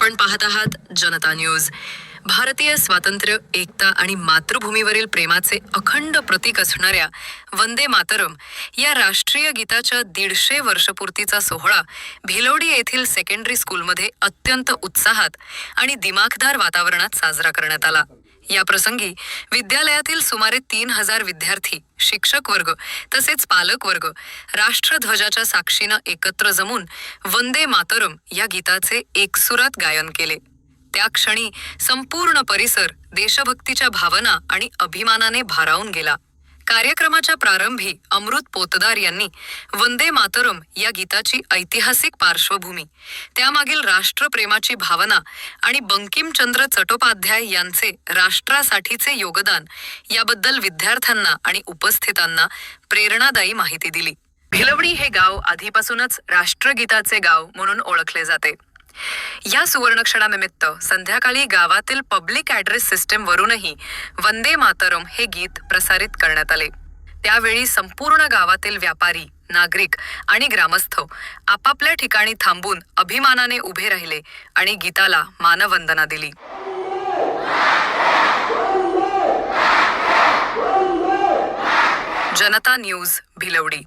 आपण पाहत आहात जनता न्यूज. भारतीय स्वातंत्र्य एकता आणि मातृभूमीवरील प्रेमाचे अखंड प्रतीक असणाऱ्या वंदे मातरम या राष्ट्रीय गीताच्या दीडशे वर्षपूर्तीचा सोहळा भिलोडी येथील सेकंडरी स्कूलमध्ये अत्यंत उत्साहात आणि दिमाखदार वातावरणात साजरा करण्यात आला. या प्रसंगी विद्यालयातील सुमारे तीन हजार विद्यार्थी शिक्षक वर्ग तसेच पालक वर्ग राष्ट्रध्वजाच्या साक्षीनं एकत्र जमून वंदे मातरम या गीताचे एकसुरात गायन केले. त्या क्षणी संपूर्ण परिसर देशभक्तीच्या भावना आणि अभिमानाने भारावून गेला. कार्यक्रमाच्या प्रारंभी अमृत पोतदार यांनी वंदे मातरम या गीताची ऐतिहासिक पार्श्वभूमी त्यामागील राष्ट्रप्रेमाची भावना आणि बंकिमचंद्र चट्टोपाध्याय यांचे राष्ट्रासाठीचे योगदान याबद्दल विद्यार्थ्यांना आणि उपस्थितांना प्रेरणादायी माहिती दिली. भिलवडी हे गाव आधीपासूनच राष्ट्रगीताचे गाव म्हणून ओळखले जाते. या सुवर्णक्षणानिमित्त संध्याकाळी गावातील पब्लिक ऍड्रेस सिस्टीमवरूनही वंदे मातरम हे गीत प्रसारित करण्यात आले. त्यावेळी संपूर्ण गावातील व्यापारी नागरिक आणि ग्रामस्थ आपापल्या ठिकाणी थांबून अभिमानाने उभे राहिले आणि गीताला मानवंदना दिली. जनता न्यूज भिलवडी.